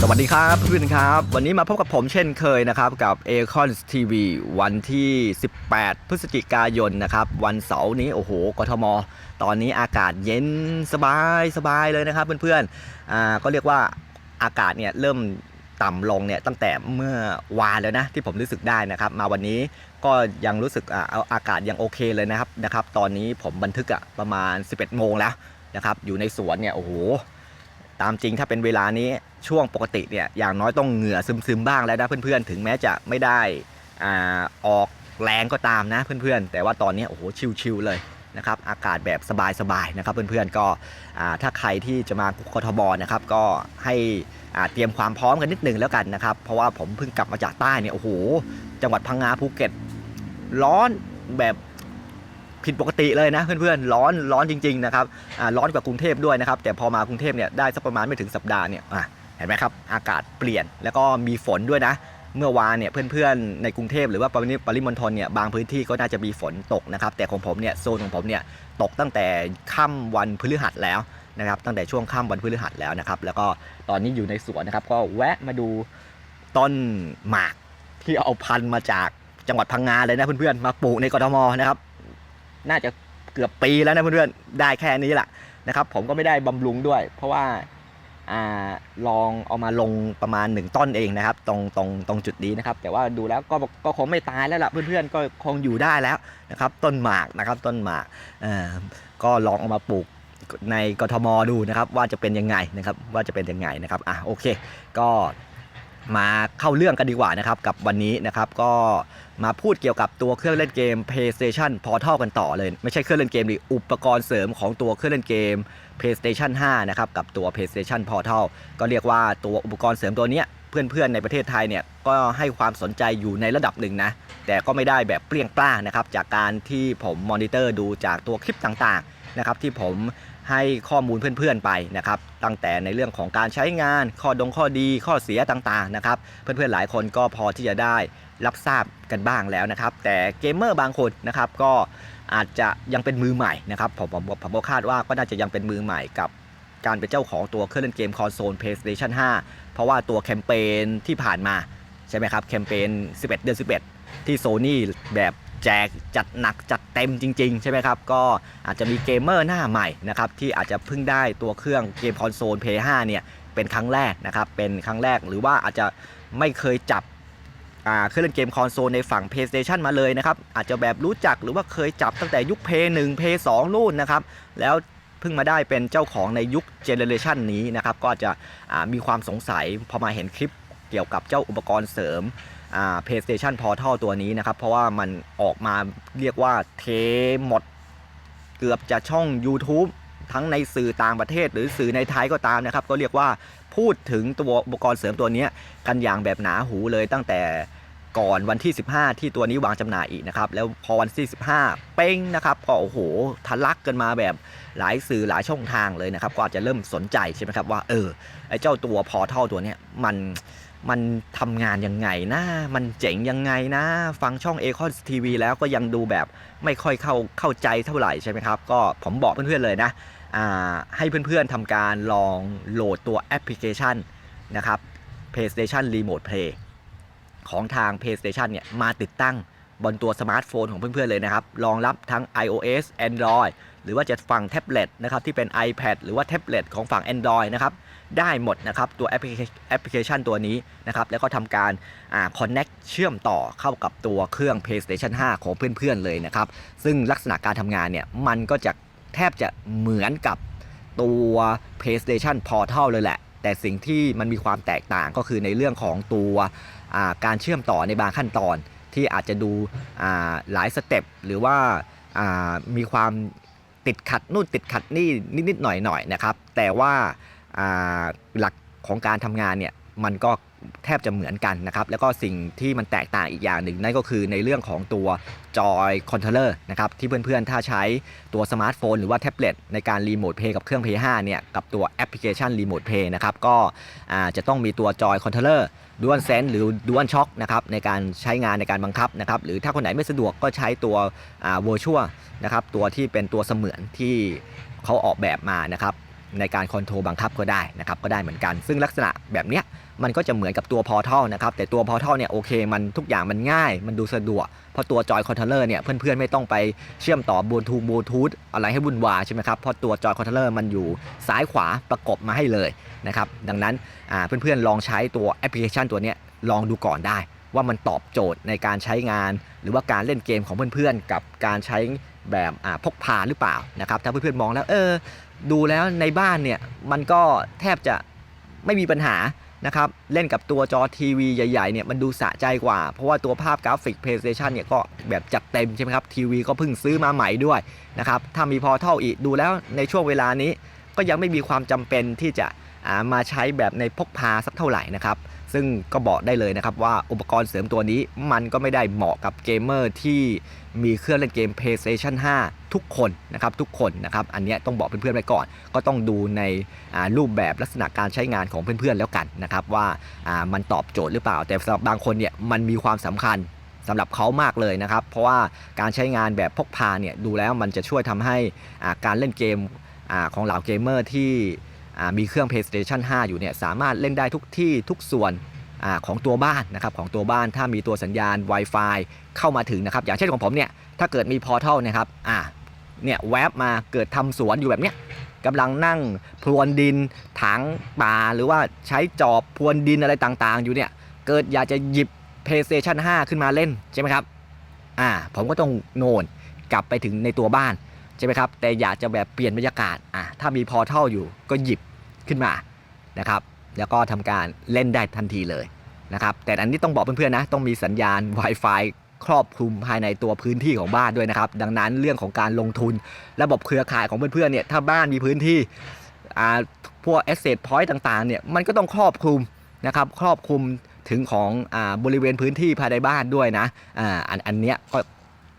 สวัสดีครับเพื่อนครับ วันนี้มาพบกับผมเช่นเคยนะครับ กับ a c o n TV วันที่ 18 พฤศจิกายนนะครับ วันเสาร์นี้ โอ้โหกทม ตอนนี้อากาศเย็นสบายสบายเลยนะครับเพื่อนๆอ่าก็เรียกว่าอากาศเนี่ยเริ่มต่ำลงเนี่ยตั้งแต่เมื่อวานแล้วนะที่ผมรู้สึกได้นะครับ มาวันนี้ก็ยังรู้สึกอ่าเอาอากาศยังโอเคเลยนะครับนะครับ ตอนนี้ผมบันทึกอะประมาณ 11 โมงแล้วนะครับอยู่ในสวนเนี่ยโอ้โห ตามจริงถ้าเป็นเวลานี้ช่วงปกติเนี่ยอย่างน้อยต้องเหงื่อซึมๆบ้างแล้วนะเพื่อนๆ ถึงแม้จะไม่ได้อาออกแรงก็ตามนะเพื่อนๆ แต่ว่าตอนนี้โอ้โหชิลๆเลยนะครับอากาศแบบสบายๆนะครับเพื่อนๆก็อ่าถ้าใครที่จะมากทบนะครับก็ให้อ่าเตรียมความพร้อมกันนิดหนึ่งแล้วกันนะครับเพราะว่าผมเพิ่งกลับมาจากใต้เนี่ยโอ้โหจังหวัดพังงาภูเก็ต ร้อนแบบ ผิดปกติเลยนะเพื่อนๆ ร้อนร้อนจริง ๆ นะครับร้อนกว่ากรุงเทพด้วยนะครับ แต่พอมากรุงเทพเนี่ยได้สักประมาณไม่ถึงสัปดาห์เนี่ยเห็นไหมครับ อากาศเปลี่ยนแล้วก็มีฝนด้วยนะ เมื่อวานเนี่ยเพื่อนๆ ในกรุงเทพหรือว่าปริมณฑลเนี่ยบางพื้นที่ก็น่าจะมีฝนตกนะครับ แต่ของผมเนี่ยโซนของผมเนี่ยตกตั้งแต่ค่ำวันพฤหัสแล้วนะครับ ตั้งแต่ช่วงค่ำวันพฤหัสแล้วนะครับ แล้วก็ตอนนี้อยู่ในสวนนะครับ ก็แวะมาดูต้นหมากที่เอาพันธุ์มาจากจังหวัดพังงาเลยนะเพื่อนๆ มาปลูกในกทมนะครับ น่าจะเกือบปีแล้วนะเพื่อนๆได้แค่นี้แหละนะครับผมก็ไม่ได้บำรุงด้วย เพราะว่าอลองเอามาลงประมาณ 1 ต้นเองนะครับ ตรงตรงตรงจุดนี้นะครับ แต่ว่าดูแล้วก็ก็คงไม่ตายแล้วล่ะเพื่อนๆก็คงอยู่ได้แล้วนะครับ ต้นหมากนะครับต้นหมากก็ลองเอามาปลูกในกทมดูนะครับว่าจะเป็นยังไงนะครับว่าจะเป็นยังไงนะครับอะโอเค ก็มาเข้าเรื่องกันดีกว่านะครับกับวันนี้นะครับก็ มาพูดเกี่ยวกับตัวเครื่องเล่นเกม PlayStation Portal กันต่อเลย ไม่ใช่เครื่องเล่นเกมหรือุปกรณ์เสริมของตัวเครื่องเล่นเกม PlayStation 5 นะครับ กับตัว PlayStation Portal ก็เรียกว่าตัวอุปกรณ์เสริมตัวนี้เพื่อนๆในประเทศไทยเนี่ยก็ให้ความสนใจอยู่ในระดับหนึ่งนะ แต่ก็ไม่ได้แบบเปรี้ยงปร้างนะครับ จากการที่ผมมอนิเตอร์ดูจากตัวคลิปต่างๆนะครับ ที่ผมให้ข้อมูลเพื่อนๆไปนะครับ ตั้งแต่ในเรื่องของการใช้งาน ข้อดงข้อดี ข้อเสียต่างๆนะครับ เพื่อนๆหลายคนก็พอที่จะได้รับทราบกันบ้างแล้วนะครับ แต่เกมเมอร์บางคนนะครับก็อาจจะยังเป็นมือใหม่นะครับผมผมผมคาดว่าก็น่าจะยังเป็นมือใหม่กับการเป็นเจ้าของตัวเครื่องเล่นเกมคอนโซล PlayStation 5 เพราะว่าตัวแคมเปญที่ผ่านมาใช่ไหมครับแคมเปญ11 เดือน11 ที่ Sony แบบแจกจัดหนักจัดเต็มจริง ๆ ใช่ไหมครับ ก็อาจจะมีเกมเมอร์หน้าใหม่นะครับที่อาจจะเพิ่งได้ตัวเครื่องเกมคอนโซล PS 5เนี่ยเป็นครั้งแรกนะครับเป็นครั้งแรกหรือว่าอาจจะไม่เคยจับเครื่องเล่นเกมคอนโซลในฝั่ง PlayStation มาเลยนะครับ อาจจะแบบรู้จักหรือว่าเคยจับตั้งแต่ยุค p 1 p 2นู่นนะครับ แล้วเพิ่งมาได้เป็นเจ้าของในยุคเจเนเรชันนี้นะครับ ก็จะมีความสงสัยพอมาเห็นคลิปเกี่ยวกับเจ้าอุปกรณ์เสริม PlayStation Portal ตัวนี้นะครับ เพราะว่ามันออกมาเรียกว่าเทหมด เกือบจะช่อง YouTube ทั้งในสื่อต่างประเทศ หรือสื่อในไทยก็ตามนะครับ ก็เรียกว่าพูดถึงตัวอุปกรณ์เสริมตัวนี้กันอย่างแบบหนาหูเลยตั้งแต่ก่อนวันที่ 15 ที่ตัวนี้วางจำหน่ายอีกนะครับ แล้วพอวันที่ 15 เป้งนะครับก็โอ้โหทะลักกันมาแบบหลายสื่อหลายช่องทางเลยนะครับ ก็อาจจะเริ่มสนใจใช่ไหมครับว่าเออไอ้เจ้าตัวพอเท่าตัวเนี้ยมัน มันทำงานยังไงนะ มันเจ๋งยังไงนะ ฟังช่อง a c o n TV แล้วก็ยังดูแบบไม่ค่อยเข้าเข้าใจเท่าไหร่ใช่ไหมครับ ก็ผมบอกเพื่อนๆเลยนะให้เพื่อนๆทำการลองโหลดตัวแอปพลิเคชันนะครับ PlayStation Remote Play ของทาง PlayStation เนี่ยมาติดตั้ง บนตัวสมาร์ทโฟนของเพื่อนๆเลยนะครับ รองรับทั้ง iOS Android หรือว่าจะฝั่งแท็บเล็ตนะครับที่เป็น iPad หรือว่าแท็บเล็ตของฝั่ง Android นะครับได้หมดนะครับตัวแอปพลิเคชันตัวนี้นะครับแล้วก็ทำการอ่า connect เชื่อมต่อเข้ากับตัวเครื่อง PlayStation 5 ของเพื่อนๆเลยนะครับซึ่งลักษณะการทำงานเนี่ยมันก็จะแทบจะเหมือนกับตัว PlayStation Portal เลยแหละ แต่สิ่งที่มันมีความแตกต่างก็คือในเรื่องของตัวการเชื่อมต่อในบางขั้นตอน ที่อาจจะดูหลายสเต็ปหรือว่ามีความติดขัดนู่นติดขัดนี่นิดๆหน่อยๆนะครับ แต่ว่าหลักของการทำงานเนี่ยมันก็ แทบจะเหมือนกันนะครับแล้วก็สิ่งที่มันแตกต่างอีกอย่างหนึ่งนั่นก็คือในเรื่องของตัวจอยคอนโทรลเลอร์นะครับที่เพื่อนๆ ถ้าใช้ตัวสมาร์ทโฟนหรือว่าแท็บเล็ตในการรีโมทเพย์กับเครื่อง Play 5เนี่ยกับตัวแอปพลิเคชันรีโมทเพย์นะครับก็จะต้องมีตัวจอยคอนโทรลเลอร์ด u ว l เซนหรือด u ว l ช็อคนะครับในการใช้งานในการบังคับนะครับหรือถ้าคนไหนไม่สะดวกก็ใช้ตัวอ่า virtual นะครับตัวที่เป็นตัวเสมือนที่เขาออกแบบมานะครับในการคอนโทรลบังคับก็ได้นะครับก็ได้เหมือนกัน ซึ่งลักษณะแบบเนี้ย มันก็จะเหมือนกับตัว Portal นะครับ แต่ตัว Portal เนี่ยโอเคมันทุกอย่างมันง่าย มันดูสะดวก เพราะตัวจอยคอนโทรลเลอร์เนี่ยเพื่อนๆไม่ต้องไปเชื่อมต่อบลูทูธบลูทูธอะไรให้วุ่นวายใช่ไหมครับเพราะตัวจอยคอนโทรลเลอร์มันอยู่ซ้ายขวาประกบมาให้เลยนะครับดังนั้นอ่าเพื่อนๆลองใช้ตัวแอปพลิเคชันตัวเนี้ยลองดูก่อนได้ว่ามันตอบโจทย์ในการใช้งาน หรือว่าการเล่นเกมของเพื่อนๆ กับการใช้แบบพกพาหรือเปล่านะครับถ้าเพื่อนๆมองแล้วเออดูแล้วในบ้านเนี่ยมันก็แทบจะไม่มีปัญหา นะครับเล่นกับตัวจอทีวีใหญ่ๆเนี่ยมันดูสะใจกว่า เพราะว่าตัวภาพกราฟิก PlayStation เนี่ยก็แบบจัดเต็มใช่ไหมครับทีวีก็เพิ่งซื้อมาใหม่ด้วยนะครับถ้ามีพอเท่าอีกดูแล้วในช่วงเวลานี้ก็ยังไม่มีความจำเป็นที่จะามาใช้แบบในพกพาสักเท่าไหร่นะครับ ซึ่งก็บอกได้เลยนะครับว่าอุปกรณ์เสริมตัวนี้มันก็ไม่ได้เหมาะกับเกมเมอร์ที่มีเครื่องเล่นเกม PlayStation 5 ทุกคนนะครับทุกคนนะครับอันนี้ต้องบอกเพื่อนๆไว้ก่อน ก็ต้องดูในรูปแบบลักษณะการใช้งานของเพื่อนๆแล้วกันนะครับว่ามันตอบโจทย์หรือเปล่า แต่สำหรับบางคนเนี่ยมันมีความสำคัญสำหรับเขามากเลยนะครับ เพราะว่าการใช้งานแบบพกพาเนี่ยดูแล้วมันจะช่วยทำให้การเล่นเกมอของเหล่าเกมเมอร์ที่ มีเครื่อง PlayStation 5 อยู่เนี่ยสามารถเล่นได้ทุกที่ทุกส่วนอของตัวบ้านนะครับของตัวบ้านถ้ามีตัวสัญญาณ Wi-Fi เข้ามาถึงนะครับ อย่างเช่นของผมเนี่ยถ้าเกิดมีพอร์ทัลนะครับอ่าเนี่ยแวบมาเกิดทำสวนอยู่แบบเนี้ยกำลังนั่งพรวนดินถางป่าหรือว่าใช้จอบพรวนดินอะไรต่างๆ อยู่เนี่ยเกิดอยากจะหยิบ PlayStation 5 ขึ้นมาเล่นใช่ไหมครับอ่าผมก็ต้องโน่นกลับไปถึงในตัวบ้าน ใช่ไหมครับ แต่อยากจะแบบเปลี่ยนบรรยากาศอ่าถ้ามีพอร์ทัลอยู่ก็หยิบขึ้นมานะครับ แล้วก็ทำการเล่นได้ทันทีเลยนะครับ แต่อันนี้ต้องบอกเพื่อนๆนะ ต้องมีสัญญาณ Wi-Fi ครอบคลุมภายในตัวพื้นที่ของบ้านด้วยนะครับ ดังนั้นเรื่องของการลงทุน ระบบเครือข่ายของเพื่อนๆเนี่ย ถ้าบ้านมีพื้นที่อ่าพวก asset point ต่างๆเนี่ย มันก็ต้องครอบคลุมนะครับ ครอบคลุมถึงของอาบริเวณพื้นที่ภายในบ้านด้วยนะอ่าอันอันเนี้ยก็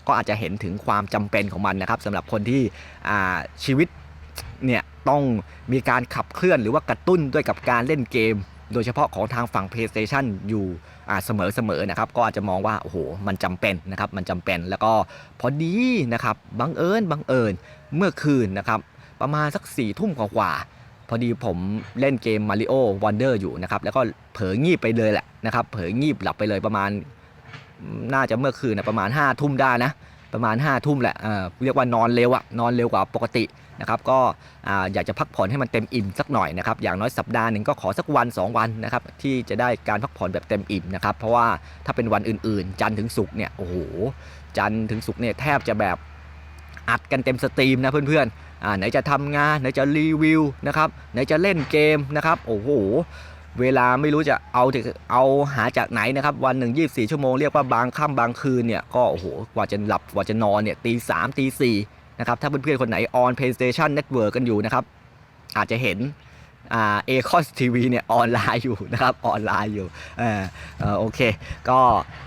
ก็อาจจะเห็นถึงความจำเป็นของมันนะครับสำหรับคนที่ชีวิตเนี่ยต้องมีการขับเคลื่อนหรือว่ากระตุ้นด้วยกับการเล่นเกม โดยเฉพาะของทางฝั่ง PlayStation อยู่เสมอๆนะครับก็อาจจะมองว่าโอ้โหมันจำเป็นนะครับมันจำเป็นแล้วก็พอดีนะครับบังเอิญบังเอิญเมื่อคืนนะครับประมาณสัก4ี่ทุ่มกว่าพอดีผมเล่นเกม Mario Wonder อยู่นะครับแล้วก็เผลองีบไปเลยแหละนะครับเผลองีบหลับไปเลยประมาณ น่าจะเมื่อคืนนะประมาณ5้าทุ่มได้นะประมาณ5้าทุ่มแหละเรียกว่านอนเร็วอะนอนเร็วกว่าปกตินะครับก็อ่าอยากจะพักผ่อนให้มันเต็มอิ่มสักหน่อยนะครับอย่างน้อยสัปดาห์หนึ่งก็ขอสักวัน 2 วันนะครับที่จะได้การพักผ่อนแบบเต็มอิ่มนะครับเพราะว่าถ้าเป็นวันอื่นๆ จันถึงศุกร์เนี่ยโอ้โหจันถึงศุกร์เนี่ยแทบจะแบบอัดกันเต็มสตรีมนะเพื่อนๆไหนจะทำงานไหนจะรีวิวนะครับไหนจะเล่นเกมนะครับโอ้โห เวลาไม่รู้จะเอาจากเอาหาจากไหนนะครับ วันหนึ่ง24ชั่วโมงเรียกว่าบางค่ำบางคืนเนี่ยก็โอ้โหกว่าจะหลับกว่าจะนอนเนี่ยตีสามตีสี่นะครับถ้าเพื่อนๆคนไหนออน PlayStation Network กันอยู่นะครับ อาจจะเห็นอ่าเอคอนทีวีเนี่ยออนไลน์อยู่นะครับออนไลน์อยู่เออเอโอเค ก็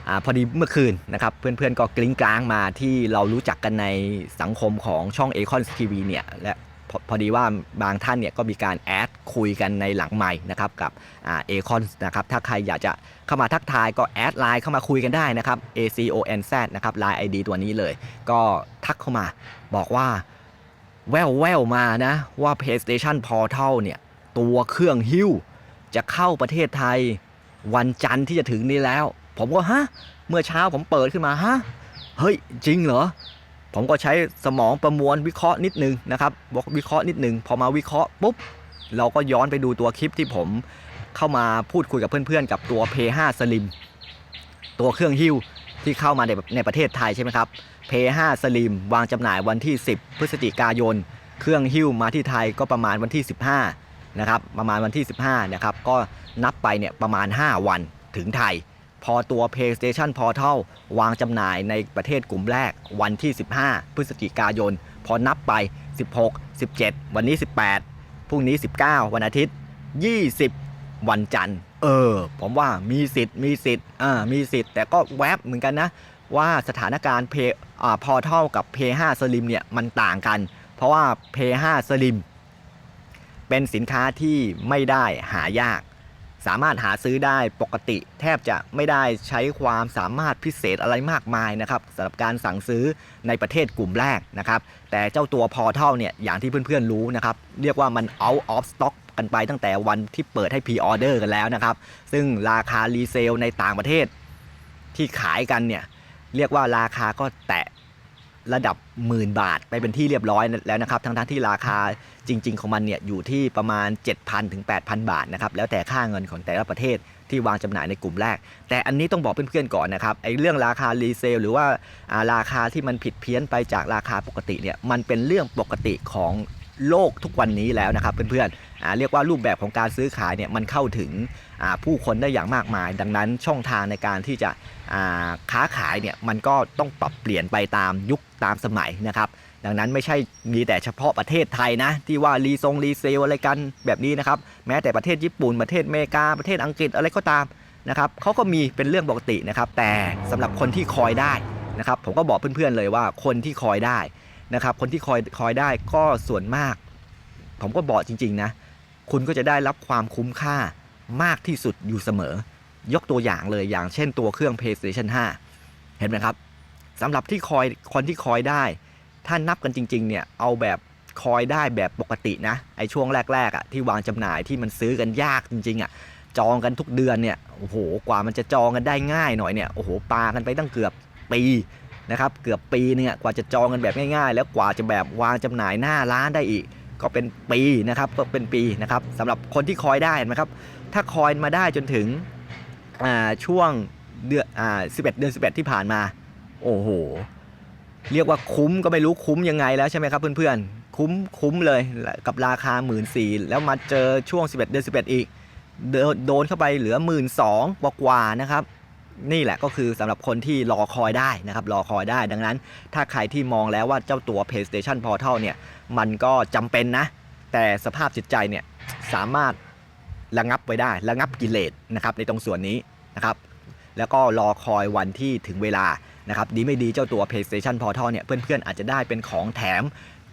อ่าพอดีเมื่อคืนนะครับเพื่อนๆก็กลิ้งกลางมาที่เรารู้จักกันในสังคมของช่อง a c o n TV เนี่ยและ พอพอดีว่าบางท่านเนี่ยก็มีการแอดคุยกันในหลังใหม่นะครับกับเอคอนนะครับถ้าใครอยากจะเข้ามาทักทายก็แอดไลน์เข้ามาคุยกันได้นะครับ A C O N Z นะครับไลน์ ID ตัวนี้เลย ก็ทักเข้ามาบอกว่าแววแววมานะ ว่า PlayStation Portal เนี่ย ตัวเครื่องฮิ้ว จะเข้าประเทศไทย วันจันทร์ที่จะถึงนี้แล้ว ผมก็ฮะ เมื่อเช้าผมเปิดขึ้นมาฮะ เฮ้ย จริงเหรอ ผมก็ใช้สมองประมวลวิเคราะห์นิดนึงนะครับบอกวิเคราะห์นิดนึงพอมาวิเคราะห์ปุ๊บเราก็ย้อนไปดูตัวคลิปที่ผมเข้ามาพูดคุยกับเพื่อนๆ กับตัว P5 Slim ตัวเครื่องฮิ้วที่เข้ามาในในประเทศไทยใช่ไหมครับ P5 Slim วางจำหน่ายวันที่ 10 พฤศจิกายน เครื่องฮิ้วมาที่ไทยก็ประมาณวันที่ 15นะครับประมาณวันที่ 15นะครับก็นับไปเนี่ยประมาณ 5 วันถึงไทย พอตัว PlayStation Portal วางจำหน่ายในประเทศกลุ่มแรกวันที่ 15 พฤศจิกายน พอนับไป 16 17 วันนี้ 18 พรุ่งนี้ 19 วันอาทิตย์ 20 วันจันทร์ เออ ผมว่ามีสิทธิ์ มีสิทธิ์ อ่า มีสิทธิ์ แต่ก็แวบเหมือนกันนะ ว่าสถานการณ์เพอ่าพอเท่ากับ P5 Slim เนี่ย มันต่างกัน เพราะว่า P5 Slim เป็นสินค้าที่ไม่ได้หายาก สามารถหาซื้อได้ปกติ แทบจะไม่ได้ใช้ความสามารถพิเศษอะไรมากมายนะครับสำหรับการสั่งซื้อในประเทศกลุ่มแรกนะครับแต่เจ้าตัวพอเท่าเนี่ยอย่างที่เพื่อนๆรู้นะครับเรียกว่ามัน out of stock กันไปตั้งแต่วันที่เปิดให้พรีออเดอร์กันแล้วนะครับซึ่งราคารีเซลในต่างประเทศที่ขายกันเนี่ยเรียกว่าราคาก็แตะ ระดับหมื่นบาทไปเป็นที่เรียบร้อยแล้วนะครับทั้งทั้งๆที่ราคาจริง ๆ ของมันเนี่ยอยู่ที่ประมาณ 7,000ถึง8,000 บาทนะครับแล้วแต่ค่าเงินของแต่ละประเทศที่วางจำหน่ายในกลุ่มแรก แต่อันนี้ต้องบอกเพื่อนๆก่อนนะครับไอ้เรื่องราคารีเซลหรือว่าราคาที่มันผิดเพี้ยนไปจากราคาปกติเนี่ยมันเป็นเรื่องปกติของโลกทุกวันนี้แล้วนะครับเพื่อนๆเรียกว่ารูปแบบของการซื้อขายเนี่ยมันเข้าถึงผู้คนได้อย่างมากมาย ดังนั้นช่องทางในการที่จะค้าขายเนี่ยมันก็ต้องปรับเปลี่ยนไปตามยุค ตามสมัยนะครับ ดังนั้นไม่ใช่มีแต่เฉพาะประเทศไทยนะ ที่ว่ารีทรงรีเซลอะไรกันแบบนี้นะครับ แม้แต่ประเทศญี่ปุ่นประเทศอเมริกาประเทศอังกฤษอะไรก็ตามนะครับเขาก็มีเป็นเรื่องปกตินะครับ แต่สำหรับคนที่คอยได้นะครับ ผมก็บอกเพื่อนๆเลยว่าคนที่คอยได้นะครับ คนที่คอยคอยได้ก็ส่วนมาก ผมก็บอกจริงๆนะคุณก็จะได้รับความคุ้มค่ามากที่สุดอยู่เสมอ ยกตัวอย่างเลยอย่างเช่นตัวเครื่อง PlayStation 5 เห็นไหมครับ สำหรับที่คอยคนที่คอยได้ ถ้านับกันจริง ๆ เนี่ย เอาแบบคอยได้แบบปกตินะ ไอช่วงแรกๆอะที่วางจำหน่ายที่มันซื้อกันยากจริง ๆ อะ จองกันทุกเดือนเนี่ย โอ้โห กว่ามันจะจองกันได้ง่ายหน่อยเนี่ย โอ้โห ปากันไปตั้งเกือบปีนะครับ เกือบปีเนี่ยกว่าจะจองกันแบบง่ายๆ แล้วกว่าจะแบบวางจำหน่ายหน้าร้านได้อีก ก็เป็นปีนะครับ ก็เป็นปีนะครับสำหรับคนที่คอยได้นไหมครับ ถ้าคอยมาได้จนถึงช่วงเดือนอ่า11 เดือน 11 ที่ผ่านมา โอ้โห เรียกว่าคุ้มก็ไม่รู้คุ้มยังไงแล้วใช่ไหมครับเพื่อนๆ คุ้มคุ้มเลยกับราคา1 4ื่นสี่แล้วมาเจอช่วง 11 เดือน 11 อีก โดนโดนเข้าไปเหลือ1 2ื่นสองกว่านะครับ นี่แหละก็คือสำหรับคนที่รอคอยได้นะครับ รอคอยได้ดังนั้น ถ้าใครที่มองแล้วว่าเจ้าตัว PlayStation Portal เนี่ย มันก็จำเป็นนะ แต่สภาพจิตใจเนี่ยสามารถระงับไว้ได้ระงับกิเลสนะครับในตรงส่วนนี้นะครับ แล้วก็รอคอยวันที่ถึงเวลา นะครับดีไม่ดีเจ้าตัว PlayStation Portal เนี่ยเพื่อนๆอาจจะได้เป็นของแถม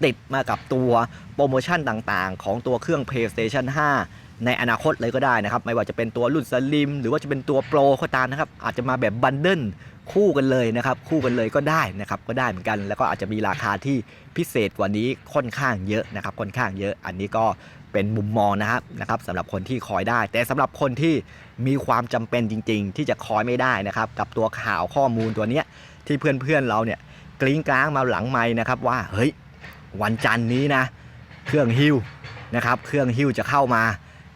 ติดมากับตัวโปรโมชั่นต่างๆ ของตัวเครื่อง PlayStation 5 ในอนาคตเลยก็ได้นะครับ ไม่ว่าจะเป็นตัวรุ่นสลิมหรือว่าจะเป็นตัวโปรก็ตามนะครับ อาจจะมาแบบบันเดิล คู่กันเลยนะครับคู่กันเลยก็ได้นะครับก็ได้เหมือนกัน แล้วก็อาจจะมีราคาที่พิเศษกว่านี้ค่อนข้างเยอะนะครับค่อนข้างเยอะ อันนี้ก็เป็นมุมมองนะครับนะครับสำหรับคนที่คอยได้ แต่สำหรับคนที่มีความจำเป็นจริง ๆ ที่จะคอยไม่ได้นะครับกับตัวข่าวข้อมูลตัวเนี้ยที่เพื่อนๆเราเนี่ยกลิ้งกลางมาหลังไม้นะครับว่าเฮ้ยวันจันทร์นี้นะ เครื่องฮิวนะครับเครื่องฮิวจะเข้ามา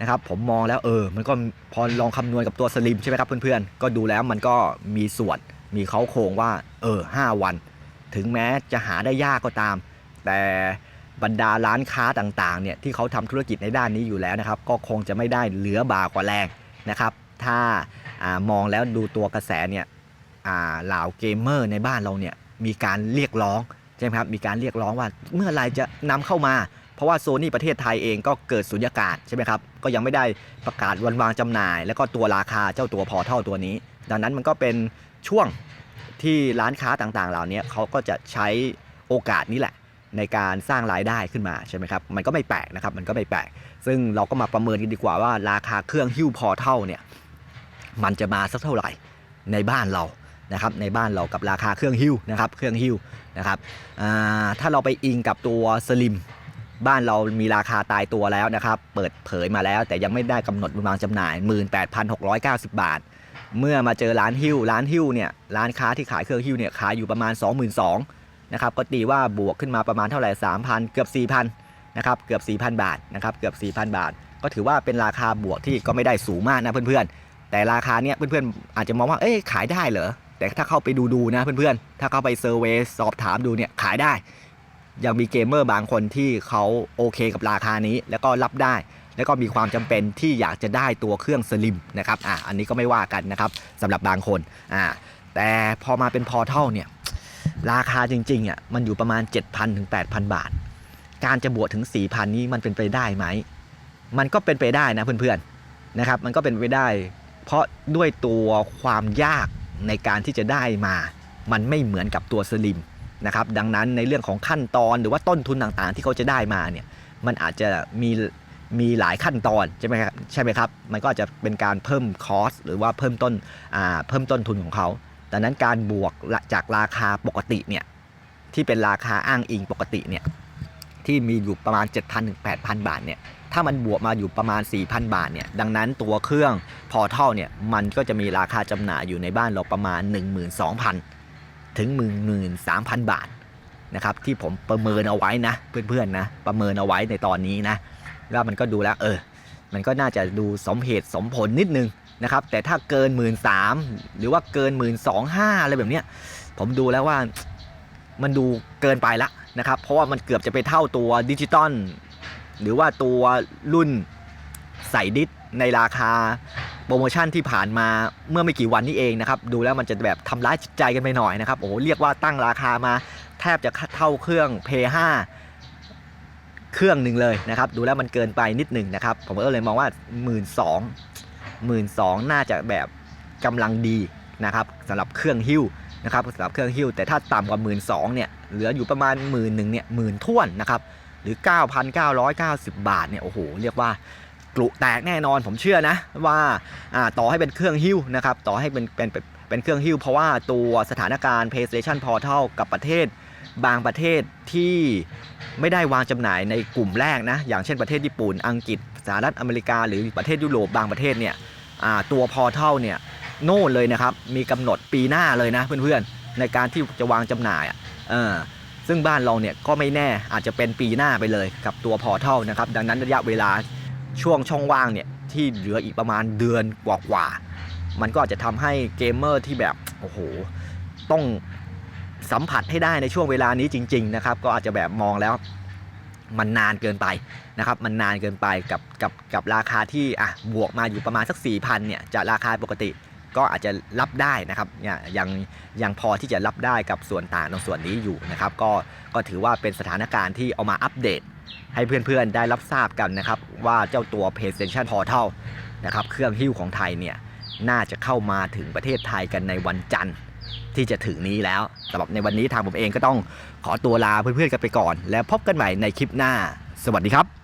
นะครับผมมองแล้วเออ มันก็พอลองคำนวณกับตัวสลิมใช่ไหมครับเพื่อนๆ ก็ดูแล้วมันก็มีส่วน มีเขาโครงว่าเออห้าวัน ถึงแม้จะหาได้ยากก็ตาม แต่บรรดาร้านค้าต่างๆเนี่ยที่เขาทำธุรกิจในด้านนี้อยู่แล้วนะครับ ก็คงจะไม่ได้เหลือบากว่าแรงนะครับ ถ้าอามองแล้วดูตัวกระแสเนี่ยเหล่าเกมเมอร์ในบ้านเราเนี่ยมีการเรียกร้องใช่ไหมครับมีการเรียกร้องว่าเมื่อไหรจะนำเข้ามา เพราะว่าโซนี่ประเทศไทยเองก็เกิดสุญญากาศใช่ไหมครับก็ยังไม่ได้ประกาศวันวางจำหน่าย แล้วก็ตัวราคาเจ้าตัวพอเท่าตัวนี้ ดังนั้นมันก็เป็น ช่วงที่ร้านค้าต่างๆ เหล่านี้เขาก็จะใช้โอกาสนี้แหละ ในการสร้างรายได้ขึ้นมาใช่ไหมครับมันก็ไม่แปลกนะครับมันก็ไม่แปลก ซึ่งเราก็มาประเมินกันดีกว่าว่าราคาเครื่องฮิ้วพอเท่าเนี่ยมันจะมาสักเท่าไหร่ในบ้านเรานะครับในบ้านเรากับราคาเครื่องฮิ้วนะครับเครื่องฮิ้วนะครับถ้าเราไปอิงกับตัวสลิมบ้านเรามีราคาตายตัวแล้วนะครับ เปิดเผยมาแล้วแต่ยังไม่ได้กำหนดวางจำหน่าย 18,690 บาท เมื่อมาเจอร้านฮิ้วร้านฮิ้วเนี่ยร้านค้าที่ขายเครื่องฮิ้วเนี่ยขายอยู่ประมาณ 22,000นะครับก็ตีว่าบวกขึ้นมาประมาณเท่าไหร่3,000 เกือบ 4,000นะครับเกือบ 4,000 บาทนะครับเกือบ 4,000 บาท ก็ถือว่าเป็นราคาบวกที่ก็ไม่ได้สูงมากนะเพื่อนๆ แต่ราคาเนี้ยเพื่อนๆอาจจะมองว่าเอ้ยขายได้เหรอแต่ถ้าเข้าไปดูๆนะเพื่อนๆถ้าเข้าไปเซอร์เวยสอบถามดูเนี่ยขายได้ยังมีเกมเมอร์บางคนที่เขาโอเคกับราคานี้แล้วก็รับได้ แล้วก็มีความจำเป็นที่อยากจะได้ตัวเครื่องสลิมนะครับอะอันนี้ก็ไม่ว่ากันนะครับสำหรับบางคนอ่าแต่พอมาเป็นพอเท่าเนี่ยราคาจริงๆอะมันอยู่ประมาณ 7,000ถึง8,000 บาท การจะบวกถึง 4,000 นี้มันเป็นไปได้ไหม มันก็เป็นไปได้นะเพื่อนๆนะครับ มันก็เป็นไปได้ เพราะด้วยตัวความยากในการที่จะได้มา มันไม่เหมือนกับตัวสลิมนะครับ ดังนั้นในเรื่องของขั้นตอนหรือว่าต้นทุนต่างๆ ที่เขาจะได้มาเนี่ย มันอาจจะมี มีหลายขั้นตอนใช่ไหมครับใช่ไหมครับ มันก็อาจจะเป็นการเพิ่มคอสหรือว่าเพิ่มต้นเพิ่มต้นทุนของเขาดังนั้นการบวกจากราคาปกติเนี่ยที่เป็นราคาอ้างอิงปกติเนี่ยที่มีอยู่ประมาณ 7,000ถึง8,000 บาทเนี่ยถ้ามันบวกมาอยู่ประมาณ 4,000 บาทเนี่ยดังนั้นตัวเครื่องพอเท่าเนี่ยมันก็จะมีราคาจำหน่ายอยู่ในบ้านเราประมาณ 12,000 ถึง 13,000 บาทนะครับที่ผมประเมินเอาไว้นะเพื่อนๆนะประเมินเอาไว้ในตอนนี้นะ ว่ามันก็ดูแล้วเออ มันก็น่าจะดูสมเหตุสมผลนิดนึงนะครับ แต่ถ้าเกิน1 3ื่นสามหรือว่าเกิน1 2ื่นสองห้าอะไรแบบเนี้ย ผมดูแล้วว่ามันดูเกินไปละนะครับ เพราะว่ามันเกือบจะไปเท่าตัวดิจิตอลหรือว่าตัวรุ่นใส่ดิสในราคาโปรโมชั่นที่ผ่านมาเมื่อไม่กี่วันนี้เองนะครับ ดูแล้วมันจะแบบทำร้ายจิตใจกันไปหน่อยนะครับ โอ้โหเรียกว่าตั้งราคามาแทบจะเท่าเครื่อง p 5 เครื่องหนึ่งเลยนะครับ ดูแล้วมันเกินไปนิดหนึ่งนะครับ ผมก็เลยมองว่า 1 2ื่นสองหมื่นสองน่าจะแบบกำลังดีนะครับสำหรับเครื่องฮิ้วนะครับสำหรับเครื่องฮิ้ว แต่ถ้าต่ำกว่า 1 2ื่นเนี่ยเหลืออยู่ประมาณหมื่นหนึ่งเนี่ยหมื่นท่วนนะครับหรือ 9,990 บาทเนี่ยโอ้โหเรียกว่ากลุแตกแน่นอนผมเชื่อนะว่าต่อให้เป็นเครื่องฮิ้วนะครับต่อให้เป็นเป็นเป็นเครื่องฮิ้วเพราะว่าตัวสถานการณ์ PlayStation Portal กับประเทศ บางประเทศที่ไม่ได้วางจำหน่ายในกลุ่มแรกนะ อย่างเช่นประเทศญี่ปุ่น อังกฤษ สหรัฐอเมริกา หรือประเทศยุโรปบางประเทศเนี่ยตัวพอเท่าเนี่ยโน่นเลยนะครับ มีกำหนดปีหน้าเลยนะเพื่อนๆ ในการที่จะวางจำหน่ายอะซึ่งบ้านเราเนี่ยก็ไม่แน่อาจจะเป็นปีหน้าไปเลยกับตัวพอเท่านะครับ ดังนั้นระยะเวลาช่วงช่องว่างเนี่ยที่เหลืออีกประมาณเดือนกว่าๆมันก็อาจจะทำให้เกมเมอร์ที่แบบโอ้โหต้อง สัมผัสให้ได้ในช่วงเวลานี้จริง ๆ นะครับ ก็อาจจะแบบมองแล้วมันนานเกินไปนะครับ มันนานเกินไปกับกับกับราคาที่อะบวกมาอยู่ประมาณสัก 4,000เนี่ยจากราคาปกติก็อาจจะรับได้นะครับเนี่ยยังยังพอที่จะรับได้กับส่วนต่างตรงส่วนนี้อยู่นะครับ ก็ก็ถือว่าเป็นสถานการณ์ที่เอามาอัปเดต ให้เพื่อนๆได้รับทราบกันนะครับ ว่าเจ้าตัว PlayStation Portal นะครับเครื่องฮิ้วของไทยเนี่ยน่าจะเข้ามาถึงประเทศไทยกันในวันจันทร์ ที่จะถึงนี้แล้วสำหรับในวันนี้ทางผมเองก็ต้องขอตัวลาเพื่อนๆกันไปก่อน แล้วพบกันใหม่ในคลิปหน้า สวัสดีครับ